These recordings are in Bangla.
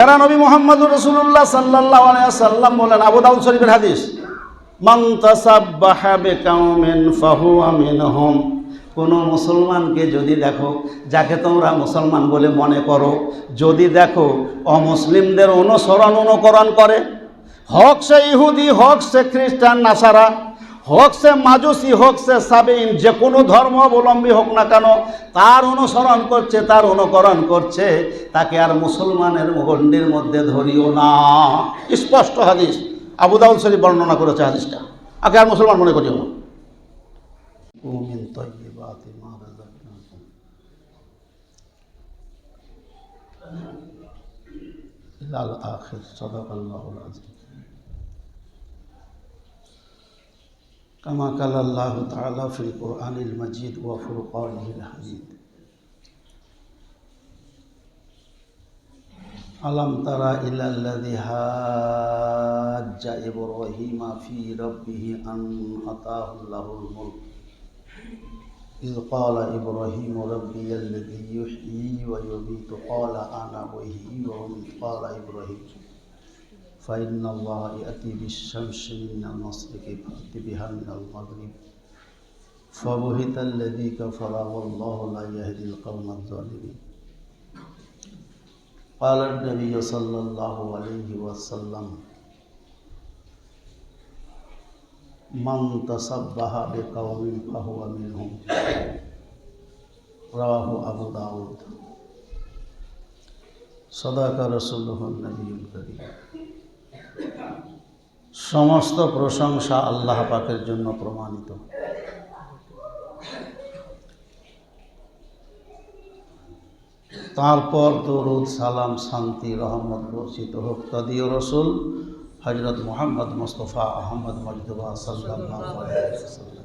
যারা নবী মোহাম্মদ রসুল্লাহ সাল্লাহ সাল্লাম বলেন, আবু দাউদ শরীফের হাদিস কোনো মুসলমানকে যদি দেখো, যাকে তোমরা মুসলমান বলে মনে করো, যদি দেখো অমুসলিমদের অনুসরণ অনুকরণ করে, হক সে ইহুদি, হক সে খ্রিস্টান, নাসারা হোক সে মাজুসি, হোক সে সাবিন, যে কোনো ধর্ম অবলম্বী হোক না কেন, তার অনুসরণ করছে, তার অনুকরণ করছে, তাকে আর মুসলমানের গণ্ডির মধ্যে ধরিও না। স্পষ্ট হাদিস। আবুদাউল শরীফ বর্ণনা করেছে হাদিসটা। আগে আর মুসলমান মনে করিও না। আখির, সদাকাল্লাহুল আজিম। كما قال الله تعالى في القرآن المجيد وفرقانه الحميد ألم تر إلى الذي حاج إبراهيم في ربه أن أتاه الله الملك؟ إذ قال إبراهيم ربي الذي يحيي ويميت قال أنا أحيي وأميت قال إبراهيم. فإن الله يأتي بالشمس من المشرق فأت بها من المغرب فبهت الذي كفر والله لا يهدي القوم الظالمين قال النبي صلى الله عليه وسلم من تصبح بقوم فهو منهم رواه أبو داود صدق رسوله النبي الكريم সমস্ত প্রশংসা আল্লাহ পাকের জন্য প্রমাণিত। তারপর দরুদ, সালাম, শান্তি, রহমত বর্ষিত হোক। তদীয় রসুল হজরত মোহাম্মদ মুস্তফা আহমদ মজদুবা আলাইহি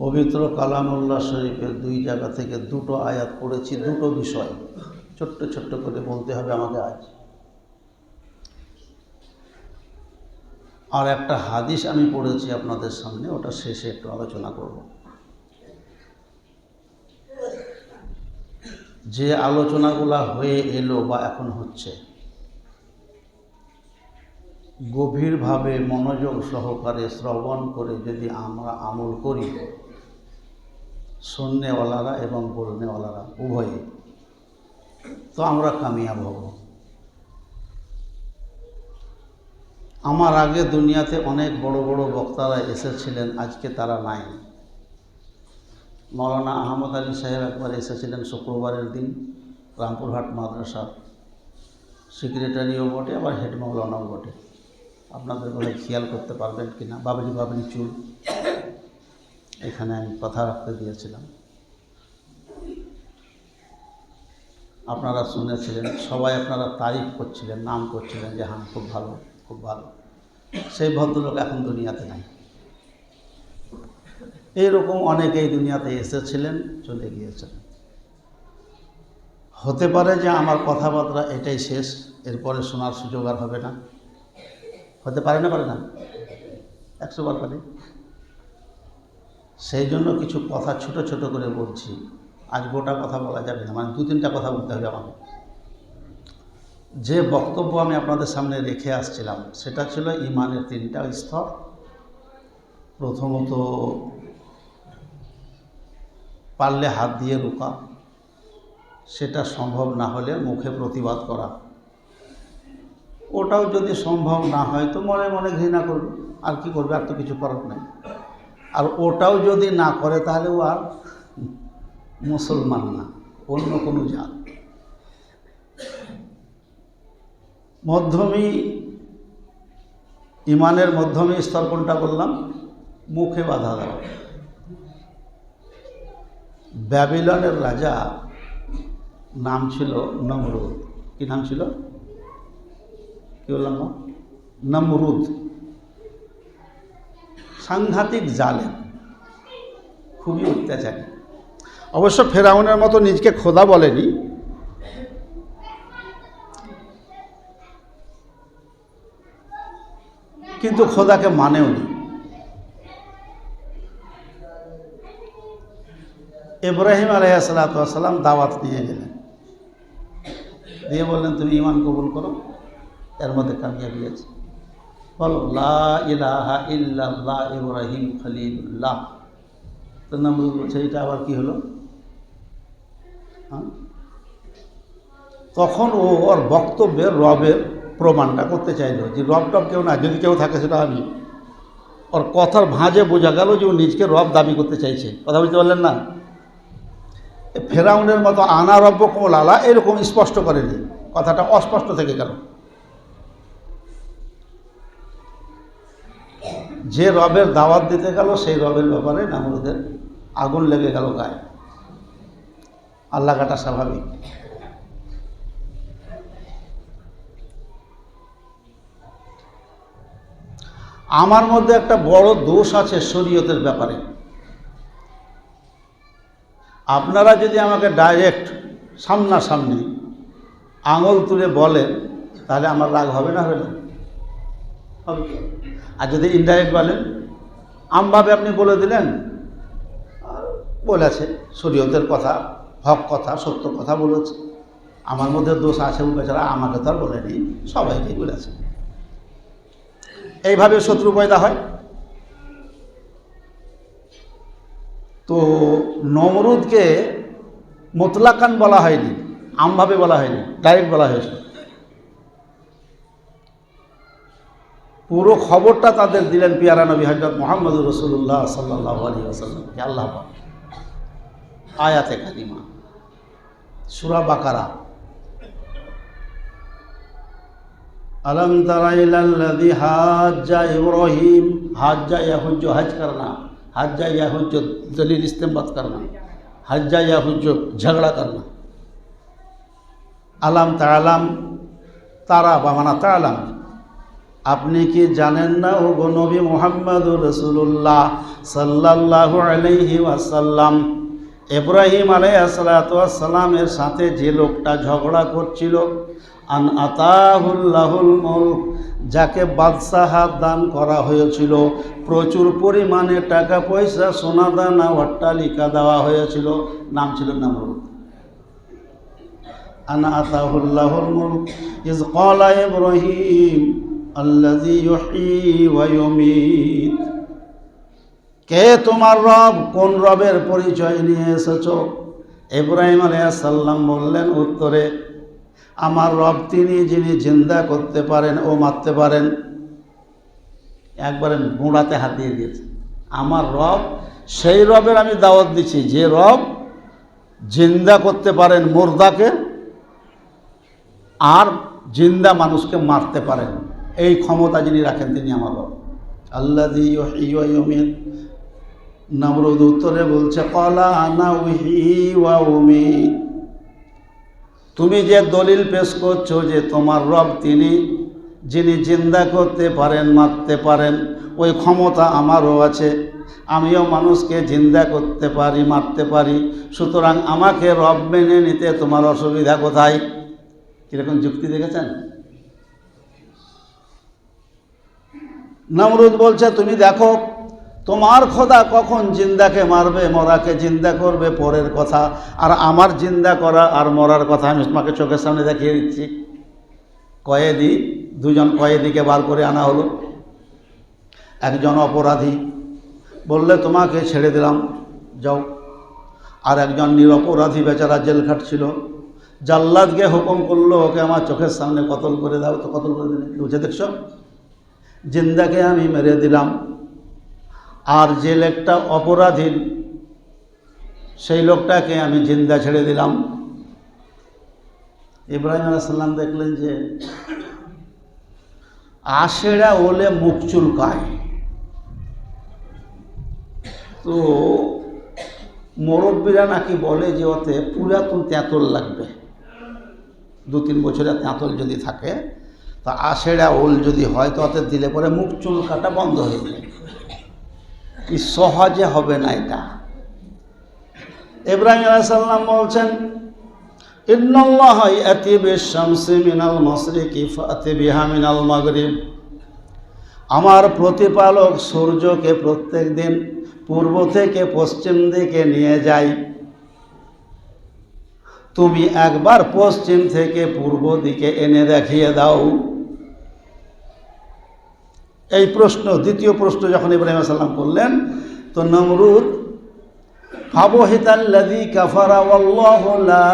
পবিত্র কালামুল্লাহ শরীফের দুই জায়গা থেকে দুটো আয়াত পড়েছি, দুটো বিষয়। ছোট্ট ছোট্ট করে বলতে হবে আমাকে আজ। আর একটা হাদিস আমি পড়েছি আপনাদের সামনে, ওটা শেষে একটু আলোচনা করব। যে আলোচনাগুলা হয়ে এলো বা এখন হচ্ছে, গভীরভাবে মনোযোগ সহকারে শ্রবণ করে যদি আমরা আমল করি, শূন্যওয়ালারা এবং বলনেওয়ালারা উভয়ে তো আমরা কামিয়াব হব। আমার আগে দুনিয়াতে অনেক বড় বড় বক্তারা এসেছিলেন, আজকে তারা নাই। মৌলানা আহমদ আলী সাহেব একবার এসেছিলেন শুক্রবারের দিন, রামপুরহাট মাদ্রাসা সেক্রেটারিও বটে, আবার হেড মৌলানাও বটে। আপনাদের বলে খেয়াল করতে পারবেন কি না বাবরি বাবরি চুল। এখানে আমি কথা রাখতে দিয়েছিলাম। আপনারা শুনেছিলেন, সবাই আপনারা তারিফ করছিলেন, নাম করছিলেন যে হ্যাঁ খুব ভালো খুব ভালো। সেই ভদ্রলোক এখন দুনিয়াতে নাই। এইরকম অনেকেই দুনিয়াতে এসেছিলেন, চলে গিয়েছেন। হতে পারে যে আমার কথাবার্তা এটাই শেষ, এরপরে শোনার সুযোগ আর হবে না। হতে পারে না পারে না। একশো বার পারে। সেই জন্য কিছু কথা ছোট ছোট করে বলছি। আজ গোটা কথা বলা যাবে না মানে দু তিনটা কথা বলতে হবে আমাকে। যে বক্তব্য আমি আপনাদের সামনে রেখে আসছিলাম, সেটা ছিল ইমানের তিনটা স্তর। প্রথমত, পারলে হাত দিয়ে রোকা, সেটা সম্ভব না হলে মুখে প্রতিবাদ করা। ওটাও যদি সম্ভব না হয় তো মনে মনে ঘৃণা করবে, আর কি করবে, আর তো কিছু করার নেই। আর ওটাও যদি না করে তাহলে ও আর মুসলমান না, অন্য কোনো জাত। মধ্যমী ইমানের মধ্যমী স্তর কোনটা বললাম? মুখে বাধা দেওয়া। ব্যাবিলনের রাজা নাম ছিল নমরুদ। কি নাম ছিল? কি বললাম নমরুদ। সাংঘাতিক জালেম। খুবই অত্যাচারী। অবশ্য ফেরাউনের মতো নিজকে খোদা বলেনি। কিন্তু খোদাকে মানেও নি। ইব্রাহিম আলহাসাল্লাম দাওয়াত নিয়ে গেলেন। দিয়ে বললেন, তুমি ইমান কবুল করো, এর মধ্যে কামিয়াবি আছে। বলো, লা ইলাহা ইল্লাল্লাহ ইব্রাহিম খলিলুল্লাহ। তো নমরুদ বলছে, এটা আবার কি হলো? তখন ও ওর বক্তব্যের রবের প্রমাণটা করতে চাইলো যে রব টব কেউ না, যদি কেউ থাকে সেটা আমি। ওর কথার ভাঁজে বোঝা গেল যে ও নিজকে রব দাবি করতে চাইছে। কথা বুঝতে পারলেন না? ফেরাউনের মতো আনা রব্য কোমল আলা এরকম স্পষ্ট করেনি। কথাটা অস্পষ্ট থেকে গেল। যে রবের দাওয়াত দিতে গেল, সেই রবের ব্যাপারে নামরুদের আগুন লেগে গেল গায়ে। আল্লাহ কাটা স্বাভাবিক। আমার মধ্যে একটা বড় দোষ আছে শরীয়তের ব্যাপারে। আপনারা যদি আমাকে ডাইরেক্ট সামনাসামনি আঙুল তুলে বলেন, তাহলে আমার রাগ হবে না হবে না? হবে। আর যদি ইনডাইরেক্ট বলেন, আমভাবে আপনি বলে দিলেন বলেছে শরীয়তের কথা। হক কথা, সত্য কথা বলেছে। আমার মধ্যে দোষ আছে বেচারা আমাকে তো আর বলেনি সবাইকে বলেছে। এইভাবে শত্রু পয়দা হয়। তো নমরুদকে মোতলাকান বলা হয়নি, আমভাবে বলা হয়নি ডাইরেক্ট বলা হয়েছে। পুরো খবরটা তাদের দিলেন পিয়ারা নবী হজরত মোহাম্মদ রসুল্লাহ সাল্লাহ আলী আসাল্লামকে আল্লাহ আয়াতে কালিমা সুরা বাকারা। আলম তারাইলাল্লাদি হাজ্জা ইব্রাহিম, হাজ্জা ইয়াহুজ হজ করনা। হাজ্জা ইয়াহুজ দলিল ইস্তেমবাদ করনা। হাজ্জা ইয়াহুজ ঝগড়া করনা। আলাম তালাম তারা বামানা তালাম আপনি কি জানেন না ও গো নবী মোহাম্মদুর রসুল্লাহ সাল্লাহ আলহি ওয়াসাল্লাম ইব্রাহিম আলাইসালামের সাথে যে লোকটা ঝগড়া করছিল, আন আতাহুল্লাহুল মুলক, যাকে বাদশাহাত দান করা হয়েছিল। প্রচুর পরিমাণে টাকা পয়সা সোনা দানা অট্টালিকা দেওয়া হয়েছিল। নাম ছিল নামরুদ আন আতাহুল্লাহুল মুলক ইজ ক্বালা ইব্রাহিম ইউমীত। কে তোমার রব? কোন রবের পরিচয় নিয়ে এসেছ? ইব্রাহিম আলাইসাল্লাম বললেন, উত্তরে, আমার রব তিনি যিনি জিন্দা করতে পারেন ও মারতে পারেন। একবারে গুঁড়াতে হাত দিয়ে দিয়েছে। আমার রব, সেই রবের আমি দাওয়াত দিচ্ছি, যে রব জিন্দা করতে পারেন মোর্দাকে, আর জিন্দা মানুষকে মারতে পারেন। এই ক্ষমতা যিনি রাখেন তিনি আমার রব। আল্লাহ নমরুদ উত্তরে বলছে, কলা আনা উহি তুমি যে দলিল পেশ করছ যে তোমার রব তিনি, যিনি জিন্দা করতে পারেন, মারতে পারেন, ওই ক্ষমতা আমারও আছে। আমিও মানুষকে জিন্দা করতে পারি, মারতে পারি। সুতরাং আমাকে রব মেনে নিতে তোমার অসুবিধা কোথায়? কীরকম যুক্তি দেখেছেন? নমরুদ বলছে, তুমি দেখো তোমার খোদা কখন জিন্দাকে মারবে, মরাকে জিন্দা করবে, পরের কথা। আর আমার জিন্দা করা আর মরার কথা আমি তোমাকে চোখের সামনে দেখিয়ে দিচ্ছি। কয়েদি, দুজন কয়েদিকে বার করে আনা হলো। একজন অপরাধী বললে, তোমাকে ছেড়ে দিলাম, যাও। আর একজন নিরপরাধী বেচারা জেল খাটছিল। জাল্লাদকে হুকুম করল, ওকে আমার চোখের সামনে কতল করে দাও। তো কতল করে দিলে? বুঝে দেখছ? জিন্দাকে আমি মেরে দিলাম। আর যে লোকটা অপরাধীর, সেই লোকটাকে আমি জিন্দা ছেড়ে দিলাম। ইব্রাহিম আলাইসাল্লাম দেখলেন যে, আশেরা ওলে মুখ চুলকায়। তো মুরব্বীরা নাকি বলে যে, ওতে পুরাতন তেঁতল লাগবে। দু তিন বছরের তেঁতল যদি থাকে, তা আশেরা ওল যদি হয়, তো ওতে দিলে পরে মুখ চুলকাটা বন্ধ হয়ে যায়। কি সহজে হবে না এটা? ইব্রাহিম আলাইসাল্লাম বলছেন, ইন্নাল্লাহ ইয়াতি বিশ-শামসি মিনাল মাশরিকি ফাতি বিহা মিনাল মাগরিব। আমার প্রতিপালক সূর্যকে প্রত্যেক দিন পূর্ব থেকে পশ্চিম দিকে নিয়ে যায় তুমি একবার পশ্চিম থেকে পূর্ব দিকে এনে দেখিয়ে দাও। এই প্রশ্ন, দ্বিতীয় প্রশ্ন যখন ইব্রাহিম সাল্লাম করলেন, তো নমরুদ, ফাবহিতাল্লাযী কাফারা ওয়াল্লাহু লা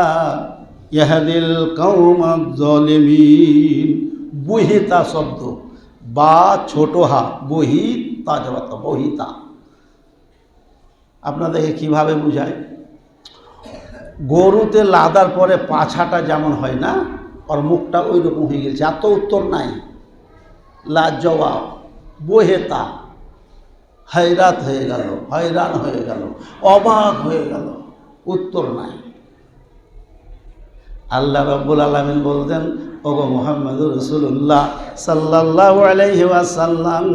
ইয়াহদিল কওমাজ জালিমিন বুহিতা শব্দ। বা ছোট হা বহিতা জবাত বহিতা। আপনাদেরকে কীভাবে বুঝায়? গরুতে লাদার পরে পাছাটা যেমন হয় না ওর মুখটা ওই রকম হয়ে গেছে, এত উত্তর নাই। লাজবাব। বহেতা। hayরাত হয়ে গেল, হয়রান হয়ে গেল, অবাক হয়ে গেল, উত্তর নাই। আল্লাহ রব্বুল আলমিন বলতেন, ওগো মোহাম্মদ রসুল্লাহ সাল্লাহ আলাইহি ওয়াসাল্লাম,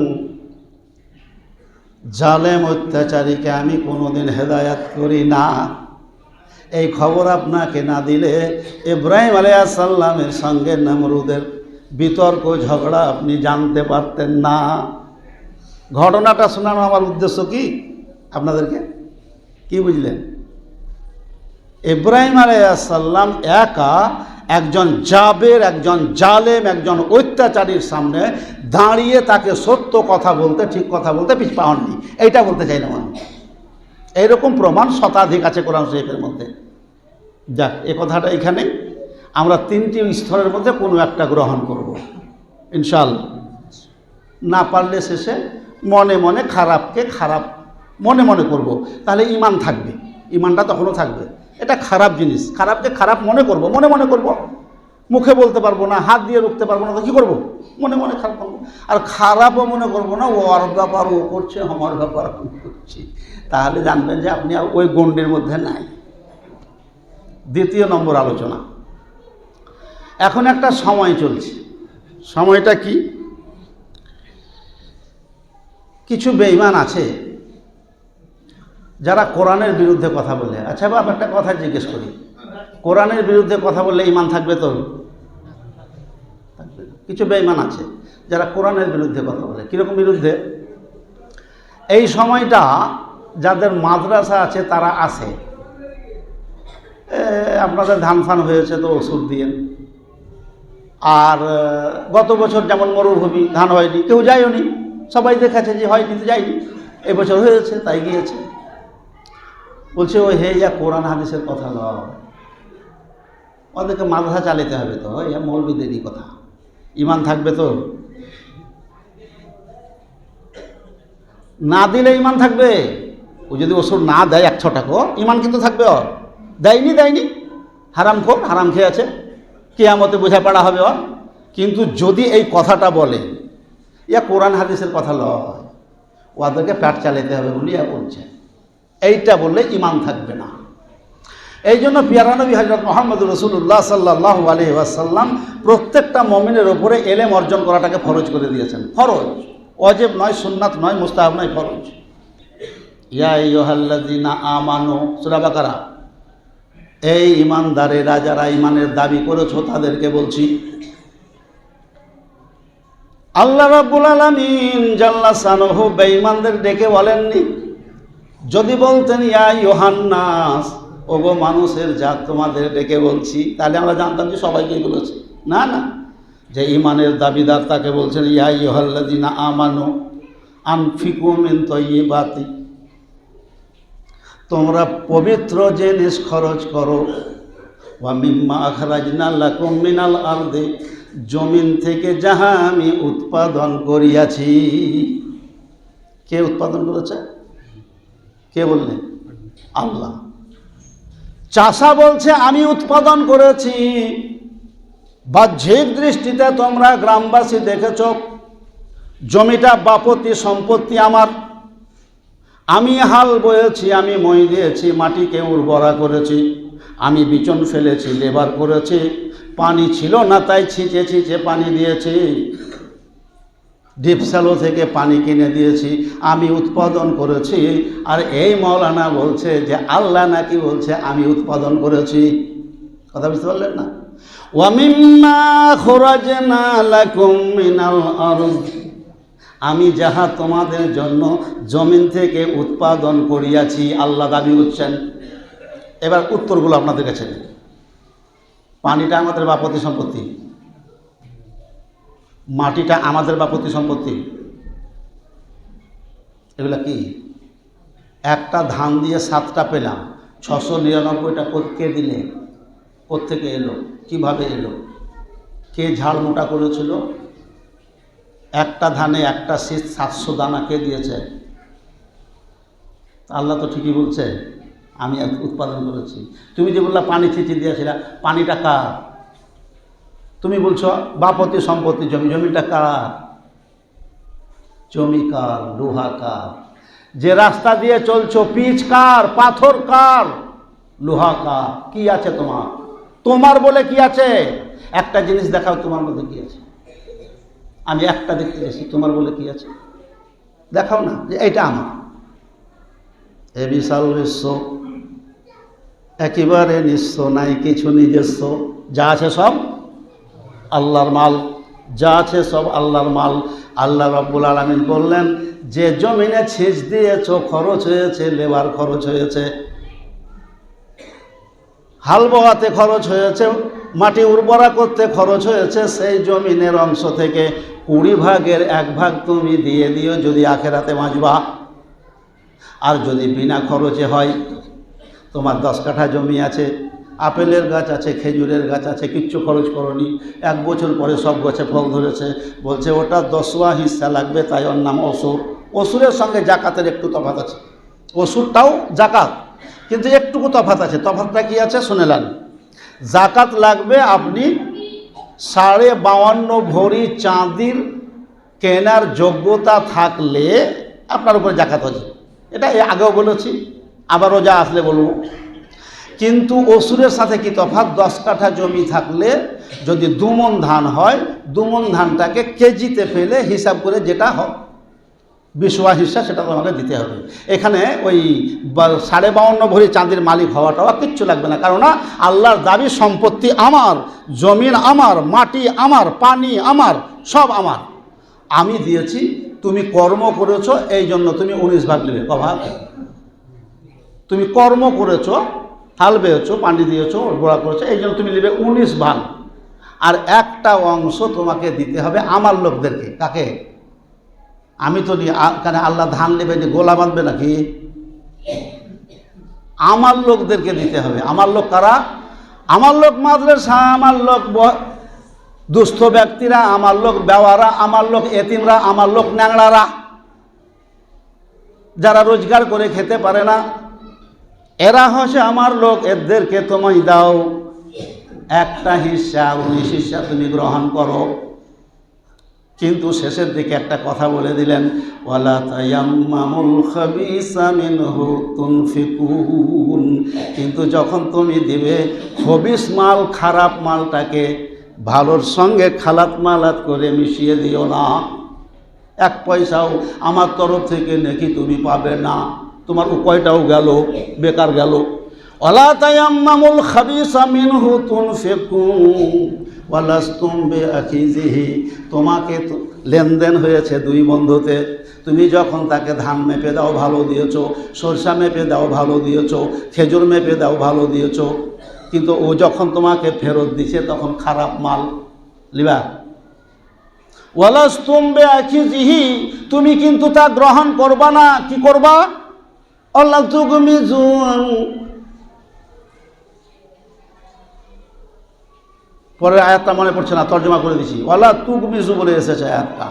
জালেম অত্যাচারীকে আমি কোনোদিন হেদায়াত করি না। এই খবর আপনাকে না দিলে ইব্রাহিম আলাইসাল্লামের সঙ্গে নমরুদের বিতর্ক, ঝগড়া আপনি জানতে পারতেন না। ঘটনাটা শোনানো আমার উদ্দেশ্য কি? আপনাদেরকে কি বুঝলেন? ইব্রাহিম আলাইসাল্লাম একা একজন জাবের, একজন জালেম, একজন অত্যাচারীর সামনে দাঁড়িয়ে তাকে সত্য কথা বলতে, ঠিক কথা বলতে পিছ পাওয়াননি এইটা বলতে চাইলাম আমি। এইরকম প্রমাণ শতাধিক আছে কোরআন শরীফের মধ্যে। যাক, এ কথাটা এখানে আমরা তিনটি স্তরের মধ্যে কোনো একটা গ্রহণ করব। ইনশাল্লাহ না পারলে শেষে মনে মনে খারাপকে খারাপ মনে মনে করব। তাহলে ইমান থাকবে। ইমানটা তখনও থাকবে। এটা খারাপ জিনিস। খারাপকে খারাপ মনে করব, মনে মনে করব। মুখে বলতে পারব না, হাত দিয়ে রুখতে পারব না, তো কী করব? মনে মনে খারাপ করব। আর খারাপও মনে করব না, ওর ব্যাপার, ও করছে, আমার ব্যাপার, আমি করছি। তাহলে জানবেন যে আপনি ওই গণ্ডির মধ্যে নাই। দ্বিতীয় নম্বর আলোচনা। এখন একটা সময় চলছে। সময়টা কি? কিছু বেঈমান আছে যারা কোরআনের বিরুদ্ধে কথা বলে। আচ্ছা বাপ একটা কথা জিজ্ঞেস করি। কোরআনের বিরুদ্ধে কথা বললে ইমান থাকবে তো? কিছু বেঈমান আছে যারা কোরআনের বিরুদ্ধে কথা বলে। কীরকম বিরুদ্ধে? এই সময়টা যাদের মাদ্রাসা আছে তারা এ, আপনাদের ধান ফান হয়েছে তো ওষুধ দিয়ে। আর গত বছর যেমন মরুভূমি ধান হয়নি, কেউ যায়নি, সবাই দেখেছে যে হয়নি, তো যায়নি। এবছর হয়েছে, তাই গিয়েছে। বলছে ও হে, ইয়া কোরআন হাদিসের কথা লয় ওদেরকে মাদ্রাসা চালাতে হবে তো, ইয়া মৌলবিদেরই কথা। ইমান থাকবে তো? না দিলে ইমান থাকবে? ও যদি ওষুধ না দেয় একশো টাকা ইমান কিন্তু থাকবে ওর দেয়নি দেয়নি। হারাম খোর, হারাম খেয়ে আছে। কেয়ামতে বোঝাপড়া হবে ওর কিন্তু যদি এই কথাটা বলে, ইয়া কোরআন হাদিসের কথা লয়, ওদেরকে প্যাট চালাতে হবে বলে ইয়া বলছে। এইটা বললে ইমান থাকবে না। এই জন্য পিয়ারানবী হজরত মোহাম্মদ রসুল্লাহ সাল্লাহ আলী ওয়াসাল্লাম প্রত্যেকটা মমিনের ওপরে এলেম অর্জন করাটাকে ফরজ করে দিয়েছেন। ফরজ। অজেব নয়, সুন্নাত নয়, মুস্তাহাব নয়, ফরজ। ইয়া ইহাল্লাদিনা আমানো সুরাবাকারা এই ইমানদারেরা যারা ইমানের দাবি করেছ, তাদেরকে বলছি, আল্লাহ রাব্বুল আলামিন জাল্লা সানহু বেঈমানদের ডেকে বলেননি। যদি বলতেন, ইয়া ইয়োহান্নাস ওগো মানুষের জাত তোমাদের ডেকে বলছি, তাহলে আমরা জানতাম যে সবাইকেই বলেছে না না, যে ইমানের দাবিদার তাকে বলছেন, ইয়া ইহাল্লাদিনা আমানো আনফিকু মিন তৈবাতি তোমরা পবিত্র জিনিস খরচ করো। ওয়া মিম্মা আখরাজনা লাকুম মিনাল আরদে, জমিন থেকে যাহা আমি উৎপাদন করিয়াছি। কে উৎপাদন করেছে? কে বললেন আল্লাহ। চাষা বলছে, আমি উৎপাদন করেছি। বাহ্যিক দৃষ্টিতে তোমরা গ্রামবাসী দেখেছ, জমিটা বাপতি সম্পত্তি আমার। আমি হাল বয়েছি, আমি মই দিয়েছি, মাটিকে উর্বরা করেছি, আমি বিচন ফেলেছি, লেবার করেছি, পানি ছিল না, তাই ছিঁচে ছিঁচে পানি দিয়েছি ডিপস্যালো থেকে পানি কিনে দিয়েছি, আমি উৎপাদন করেছি, আর এই মৌলানা বলছে যে আল্লাহ নাকি বলছে, আমি উৎপাদন করেছি। কথা বুঝতে পারলেন না? ওয়ামিম্মা খোরাজনা লাকুম মিনাল আরদ। আমি যাহা তোমাদের জন্য জমিন থেকে উৎপাদন করিয়াছি, আল্লাহ দাবি করছেন। এবার উত্তরগুলো আপনাদের কাছে পানিটা আমাদের বাপতি সম্পত্তি? মাটিটা আমাদের বাপতি সম্পত্তি? এগুলা কি? একটা ধান দিয়ে সাতটা পেলাম, ছশো নিরানব্বইটা কো- দিলে? কোত্থেকে এলো? কীভাবে এলো? কে ঝাড় মোটা করেছিল? একটা ধানে একটা শীত সাতশো দানা কে দিয়েছে? আল্লাহ তো ঠিকই বলছে, আমি উৎপাদন করেছি। তুমি যে বললা পানি ছিচি দিয়েছিলা, পানিটা কার? তুমি বলছো বাপতি সম্পত্তি, জমি, জমিটা কার? জমি কার, লোহা কার? যে রাস্তা দিয়ে চলছো, পিচ কার, পাথর কার? লোহা কার? কি আছে তোমার? তোমার বলে কি আছে? একটা জিনিস দেখাও তোমার মধ্যে কি আছে? আমি একটা দেখতে গেছি, তোমার বলে কি আছে? দেখাও না, যে এইটা আমার। এ বিশাল বিশ্ব, একেবারে নিঃস্ব, নাই কিছু নিজস্ব। যা আছে সব আল্লাহর মাল, যা আছে সব আল্লাহর মাল। আল্লাহ রব্বুল আলমিন বললেন, যে জমিনে ছিঁচ দিয়েছ, খরচ হয়েছে, লেবার খরচ হয়েছে হাল বোয়াতে খরচ হয়েছে, মাটি উর্বরা করতে খরচ হয়েছে, সেই জমিনের অংশ থেকে কুড়ি ভাগের এক ভাগ তুমি দিয়ে দিও যদি আখেরাতে বাঁচবা। আর যদি বিনা খরচে হয়, তোমার দশ কাঠা জমি আছে, আপেলের গাছ আছে, খেজুরের গাছ আছে, কিচ্ছু খরচ করনি। এক বছর পরে সব গাছে ফল ধরেছে, বলছে ওটা দশওয়া হিস্সা লাগবে, তাই ওর নাম অসুর। অসুরের সঙ্গে জাকাতের একটু তফাত আছে। অসুরটাও জাকাত। কিন্তু একটুকু তফাত আছে। তফাতটা কি আছে? শুনেলেন জাকাত লাগবে আপনি সাড়ে বাউান্ন ভরি চাঁদির কেনার যোগ্যতা থাকলে আপনার উপরে জাকাত হচ্ছে এটা আগেও বলেছি আবারও যা আসলে বলব। কিন্তু অসুরের সাথে কি তফাৎ? দশ কাঠা জমি থাকলে যদি দুমন ধান হয়, দুমন ধানটাকে কেজিতে ফেলে হিসাব করে যেটা হয়। বিশোয়া হিসা সেটা তোমাকে দিতে হবে। এখানে ওই সাড়ে বাউন্ন ভরি চাঁদির মালিক হওয়াটাও কিচ্ছু লাগবে না। কারণ আল্লাহর দাবি, সম্পত্তি আমার, জমিন আমার, মাটি আমার, পানি আমার, সব আমার। আমি দিয়েছি, তুমি কর্ম করেছ, এই জন্য তুমি উনিশ ভাগ নেবে। কভাগ তুমি কর্ম করেছ, হাল বেয়েছো, পানি দিয়েছ, গোড়া করেছ, এই জন্য তুমি নেবে উনিশ ভাগ। আর একটা অংশ তোমাকে দিতে হবে আমার লোকদেরকে। কাকে? আমি তো নি- আল্লাহ ধান নেবে যে গোলা বাঁধবে নাকি? আমার লোকদেরকে দিতে হবে। আমার লোক কারা? আমার লোক মাদ্রাসা আমার লোক দুস্থ ব্যক্তিরা, আমার লোক বেওয়ারা, আমার লোক এতিমরা, আমার লোক ন্যাংড়ারা। যারা রোজগার করে খেতে পারে না, এরা হচ্ছে আমার লোক, এদেরকে তোমায় দাও। একটা হিস্সা উনিশ হিস্সা তুমি গ্রহণ করো। কিন্তু শেষের দিকে একটা কথা বলে দিলেন, ওয়ালা তায়াম্মামুল খাবিসা মিনহু তুনফিকুন। কিন্তু যখন তুমি দিবে, খবিস মাল খারাপ মালটাকে ভালোর সঙ্গে খালাত মালাত করে মিশিয়ে দিও না। এক পয়সাও আমার তরফ থেকে নাকি তুমি পাবে না। তোমার উপায়টাও গেল, বেকার গেল। ওলা তায়াম্মামুল খাবিসা মিনহু তুনফিকুন। ওয়ালাস্তুম বেআখিজিহি তোমাকে লেনদেন হয়েছে দুই বন্ধুতে। তুমি যখন তাকে ধান মেপে দাও, ভালো দিয়েছ, সরষা মেপে দাও, ভালো দিয়েছ, খেজুর মেপে দাও, ভালো দিয়েছ। কিন্তু ও যখন তোমাকে ফেরত দিছে, তখন খারাপ মাল লিবা। ওয়ালাস্তুম বেআখিজিহি তুমি কিন্তু তা গ্রহণ করবা না, কি করবা? আল্লাহ তুমি পরের আয়াতটা মনে পড়ছে না, তর্জমা করে দিছি। ওয়ালা তুক মিজু বলে এসেছে আয়াতটা।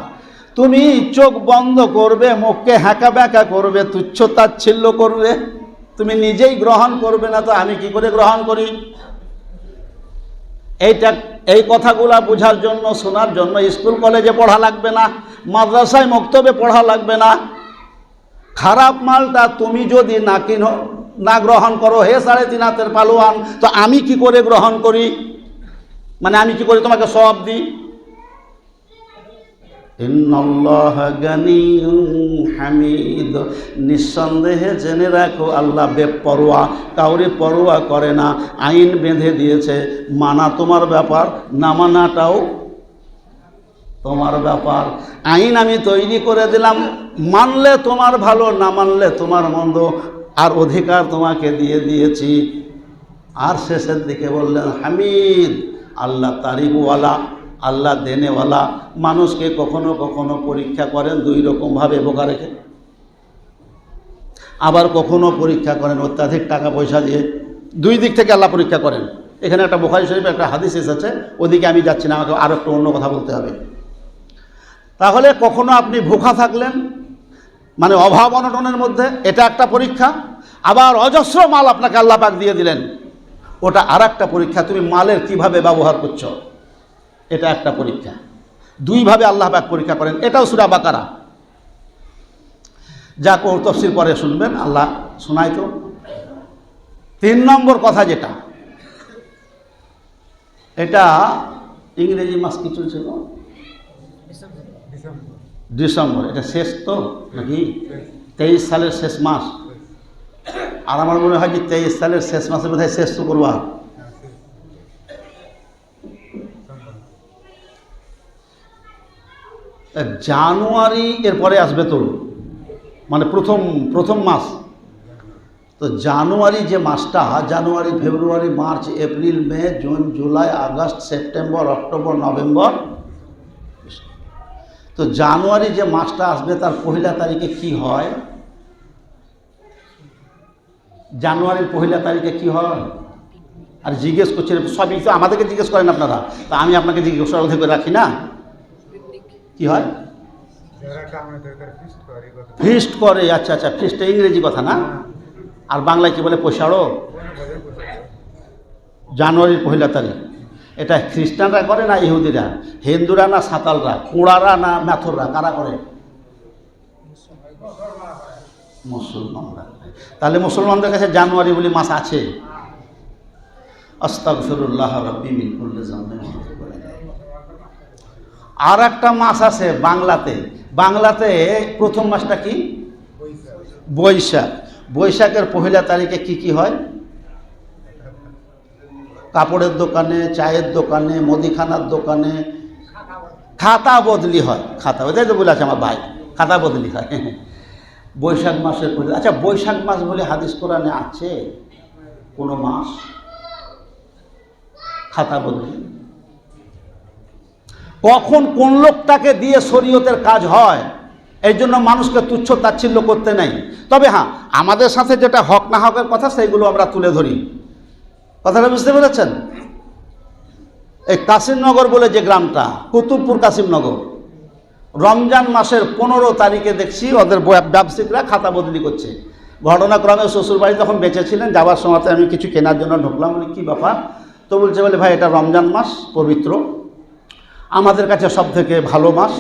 তুমি চোখ বন্ধ করবে, মুখকে হ্যাঁকা ব্যাঁকা করবে, তুচ্ছ তাচ্ছিল্য করবে। তুমি নিজেই গ্রহণ করবে না তো আমি কি করে গ্রহণ করি? এইটা, এই কথাগুলা বোঝার জন্য, শোনার জন্য স্কুল কলেজে পড়া লাগবে না, মাদ্রাসায় মক্তবে পড়া লাগবে না। খারাপ মালটা তুমি যদি না কিনো না গ্রহণ করো, হে সাড়ে তিন হাতের পালোয়ান, তো আমি কি করে গ্রহণ করি? মানে আমি কি করে তোমাকে সব দিই? হামিদ। নিঃসন্দেহে জেনে রাখো, আল্লাহ বেপরোয়া, কাউরে পরোয়া করে না, আইন বেঁধে দিয়েছে। মানা তোমার ব্যাপার, না মানাটাও তোমার ব্যাপার। আইন আমি তৈরি করে দিলাম, মানলে তোমার ভালো, না মানলে তোমার মন্দ। আর অধিকার তোমাকে দিয়ে দিয়েছি। আর শেষের দিকে বললেন, হামিদ আল্লাহ তারিফওয়ালা আল্লাহ দেনেওয়ালা। মানুষকে কখনো কখনো পরীক্ষা করেন দুই রকমভাবে বোকা রেখে। আবার কখনো পরীক্ষা করেন অত্যাধিক টাকা পয়সা দিয়ে। দুই দিক থেকে আল্লাহ পরীক্ষা করেন। এখানে একটা বোখারি শরীফ একটা হাদিস এসেছে, ওদিকে আমি যাচ্ছি না, আমাকে আরও একটু অন্য কথা বলতে হবে। তাহলে কখনো আপনি ভুখা থাকলেন মানে অভাব অনটনের মধ্যে, এটা একটা পরীক্ষা। আবার অজস্র মাল আপনাকে আল্লাহ পাক দিয়ে দিলেন। ওটা আর একটা পরীক্ষা তুমি মালের কীভাবে ব্যবহার করছ? এটা একটা পরীক্ষা। দুইভাবে আল্লাহ পাক পরীক্ষা করেন। এটাও সুরা বাকারা। যা কৌ তফসিল পরে শুনবেন আল্লাহ শোনায় তো। তিন নম্বর কথা যেটা এটা ইংরেজি মাস কি চলছিল? ডিসেম্বর। এটা শেষ তো নাকি? তেইশ সালের শেষ মাস। আর আমার মনে হয় যে তেইশ সালের শেষ মাসে বোধহয় শেষ তা জানুয়ারি এরপরে আসবে তো মানে প্রথম প্রথম মাস। তো জানুয়ারি যে মাসটা, January, February, March, April, May, June, July, August, September, October, November. তো জানুয়ারি যে মাসটা আসবে, তার পহিলা তারিখে কি হয়? জানুয়ারির পহিলা তারিখে কি হয়? আর জিজ্ঞেস করছেন সবই তো আমাদেরকে জিজ্ঞেস করেন আপনারা। তা আমি আপনাকে জিজ্ঞেস করে রাখি না? কি হয়? ফিস্ট করে আচ্ছা আচ্ছা ফিস্টটা ইংরেজি কথা না? আর বাংলায় কি বলে পোষাড়ো জানুয়ারির পহিলা তারিখ। এটা খ্রিস্টানরা করে না ইহুদিরা? হিন্দুরা না সাঁতালরা? কুড়ারা না ম্যাথররা? কারা করে? মুসলমানরা তাহলে মুসলমানদের কাছে জানুয়ারি বলে মাস আছে। আস্তাগফিরুল্লাহ রব্বি আর একটা মাস আছে বাংলাতে। বাংলাতে প্রথম মাসটা কি? বৈশাখ। বৈশাখের পহিলা তারিখে কি কি হয়? কাপড়ের দোকানে, চায়ের দোকানে, মুদিখানার দোকানে খাতা বদলি হয়। খাতা তো বলে আছে আমার ভাই, খাতা বদলি হয়। বৈশাখ মাসের পহিলা আচ্ছা বৈশাখ মাস বলে হাদিস কোরআনে আছে? কোনো মাস? খাতা বদলি কখন কোন লোকটাকে দিয়ে শরীয়তের কাজ হয়? এই জন্য মানুষকে তুচ্ছ তাচ্ছিল্য করতে নেই। তবে হ্যাঁ আমাদের সাথে যেটা হক না হকের কথা, সেইগুলো আমরা তুলে ধরি। কথাটা বুঝতে পেরেছেন? এই কাশিমনগর বলে যে গ্রামটা, কুতুবপুর কাসিমনগর রমজান মাসের পনেরো তারিখে দেখছি ওদের ব্যবসায়িকরা খাতা বদলি করছে। ঘটনাক্রমে শ্বশুরবাড়ি যখন বেঁচে ছিলেন যাওয়ার সময়তে আমি কিছু কেনার জন্য ঢুকলাম, বলি, কী ব্যাপার? তো বলছে, বলে, ভাই, এটা রমজান মাস, পবিত্র। আমাদের কাছে সব থেকে ভালো মাস।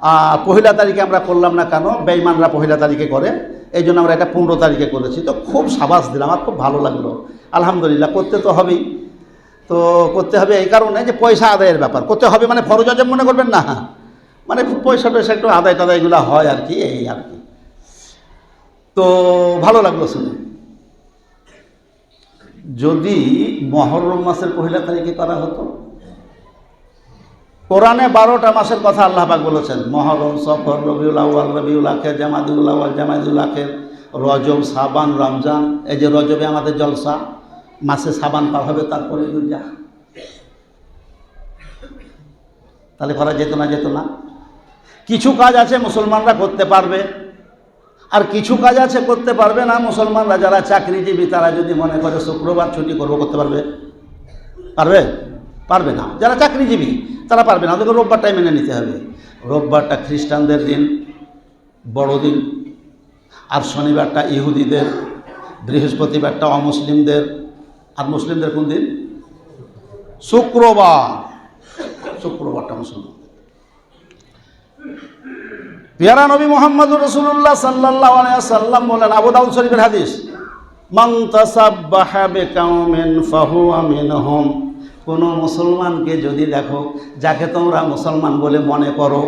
আর পহিলা তারিখে আমরা করলাম না কেন? বেইমানরা পহিলা তারিখে করে। এই জন্য আমরা এটা পনেরো তারিখে করেছি। তো খুব সাবাস দিলাম, আমার খুব ভালো লাগল। আলহামদুলিল্লাহ, করতে তো হবেই। তো করতে হবে এই কারণে যে পয়সা আদায়ের ব্যাপার। করতে হবে মানে ফরজ মনে করবেন না? মানে পয়সা টয়সা একটু আদায় টাদায়গুলো হয় আর কি, এই আর কি। তো ভালো লাগল শুনে। যদি মহরম মাসের পহিলা তারিখে করা হতো, কোরআনে বারোটা মাসের কথা আল্লাহ পাক বলেছেন, মহরম, সফর, রবিউল আউ্য়াল, রবিউল আখের, জামাদুল আউ্য়াল, জামাদুল আখের, রজব, সাবান, রমজান, এই যে রজবে আমাদের জলসা, মাসে সাবান পার হবে, তারপরে যা তাহলে করা যেত না যেত না। কিছু কাজ আছে মুসলমানরা করতে পারবে। আর কিছু কাজ আছে করতে পারবে না মুসলমানরা, যারা চাকরিজীবী, তারা যদি মনে করে শুক্রবার ছুটি করব, করতে পারবে? পারবে? পারবে না। যারা চাকরিজীবী, তারা পারবে না। ওদেরকে রোববারটাই মেনে নিতে হবে। রোববারটা খ্রিস্টানদের দিন বড়দিন আর শনিবারটা ইহুদিদের, বৃহস্পতিবারটা অমুসলিমদের। আর মুসলিমদের কোন দিন? শুক্রবার। শুক্রবারটা মুসলমান। পিয়ারা নবী মোহাম্মদ রসুল্লাহ সাল্লাহ সাল্লাম বলেন, আবু দাউদ শরীফের হাদিস কোনো মুসলমানকে যদি দেখো, যাকে তোমরা মুসলমান বলে মনে করো,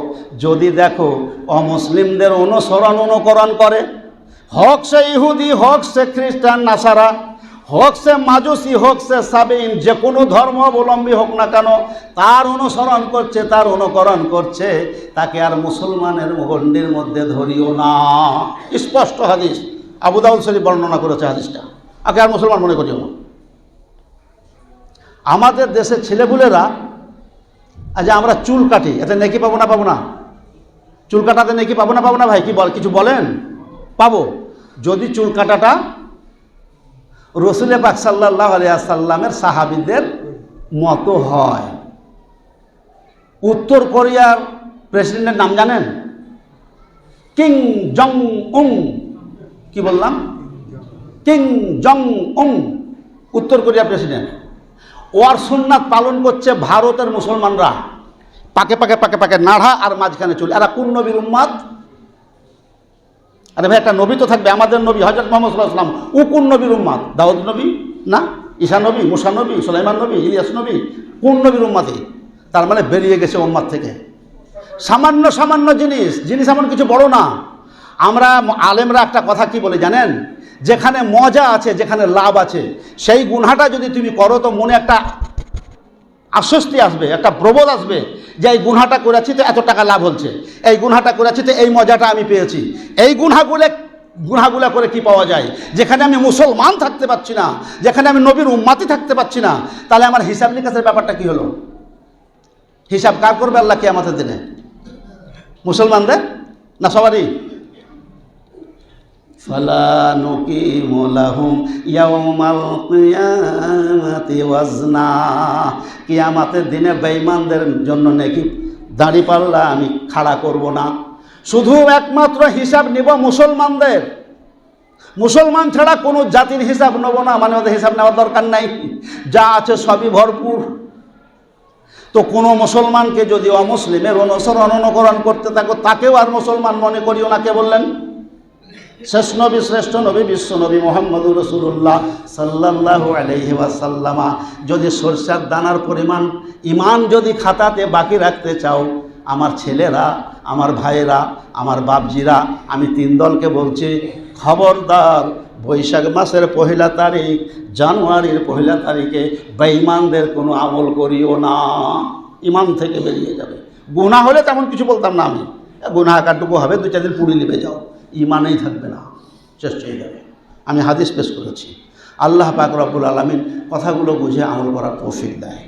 যদি দেখো অমুসলিমদের অনুসরণ অনুকরণ করে, হক সে ইহুদি, হক সে খ্রিস্টান, নাসারা হোক সে মাজুসি, হোক সে সাবিন, যে কোনো ধর্ম অবলম্বী হোক না কেন, তার অনুসরণ করছে, তার অনুকরণ করছে, তাকে আর মুসলমানের গণ্ডির মধ্যে ধরিও না। স্পষ্ট হাদিস। আবুদাউল শরীফ বর্ণনা করেছে হাদিসটা। আগে আর মুসলমান মনে করিও না। আমাদের দেশের ছেলেপুলেরা, আজ আমরা চুল কাটি, এতে নেকি পাবো না পাবো না? চুল কাটাতে নেকি পাবো না পাবো না ভাই, কি বল, কিছু বলেন? পাবো। যদি চুল কাটাটা রসুল পাক সাল্লাহ আলিয়াসাল্লামের সাহাবিদের মতো হয়। উত্তর কোরিয়ার প্রেসিডেন্টের নাম জানেন? কিং জং উং কি বললাম? কিং জং উং উত্তর কোরিয়ার প্রেসিডেন্ট। ওয়ার সুন্নাত পালন করছে ভারতের মুসলমানরা। পাকে পাকে পাকে পাকে নাড়া আর মাঝখানে চুল। এরা কোন নবীর উম্মাদ আরে ভাই, একটা নবী তো থাকবে, আমাদের নবী হজরত মোহাম্মদ সাল্লাহ ও নবীর উম্মাদ। দাউদ নবী না? ঈশা নবী, মুসা নবী, সুলাইমান নবী, ইলিয়াস নবী, কোন নবীর উম্মাদে? তার মানে বেরিয়ে গেছে উম্মাদ থেকে। সামান্য সামান্য জিনিস জিনিস এমন কিছু বড় না। আমরা আলেমরা একটা কথা কি বলে জানেন? যেখানে মজা আছে, যেখানে লাভ আছে, সেই গুনহাটা যদি তুমি করো, তো মনে একটা আশ্বস্তি আসবে, একটা প্রবোধ আসবে যে এই গুনহাটা করেছি তো এত টাকা লাভ হচ্ছে। এই গুনহাটা করেছি তো এই মজাটা আমি পেয়েছি। এই গুনহাগুলো, গুনহাগুলা করে কি পাওয়া যায়? যেখানে আমি মুসলমান থাকতে পারছি না, যেখানে আমি নবীর উম্মাতি থাকতে পারছি না, তাহলে আমার হিসাব নিকাশের ব্যাপারটা কি হলো? হিসাব কার করবে আল্লাহ কি আমাদের দিনে? মুসলমানদের না সবারই? কিয়ামাতের দিনে বেঈমানদের জন্য নাকি দাড়ি পাল্লা আমি খাড়া করব না। শুধু একমাত্র হিসাব নিব মুসলমানদের। মুসলমান ছাড়া কোনো জাতির হিসাব নেব না মানে ওদের হিসাব নেওয়ার দরকার নাই। যা আছে সবই ভরপুর। তো কোনো মুসলমানকে যদি অমুসলিমের অনুসরণ অনুকরণ করতে থাকো, তাকেও আর মুসলমান মনে করিও না, কে বললেন? শেষ নবী, শ্রেষ্ঠ নবী, বিশ্ব নবী মোহাম্মদ রসুল্লাহ সাল্লাহ আলহি ওয়াসাল্লামা। যদি সরষার দানার পরিমাণ ইমান যদি খাতাতে বাকি রাখতে চাও, আমার ছেলেরা, আমার ভাইয়েরা, আমার বাপজিরা, আমি তিন দলকে বলছি, খবরদার, বৈশাখ মাসের পহিলা তারিখ, জানুয়ারির পহিলা তারিখে বেঈমানদের কোনো আমল করিও না। ইমান থেকে বেরিয়ে যাবে। গুণা হলে তেমন কিছু বলতাম না আমি। গুণা আকারটুকু হবে দু চার দিন পুড়ি নেবে যাও। ইমানেই থাকবে না চেষ্টা হয়ে যাবে। আমি হাদিস পেশ করেছি। আল্লাহ পাক রব্বুল আলমিন কথাগুলো বুঝে আমল করার তৌফিক দেয়।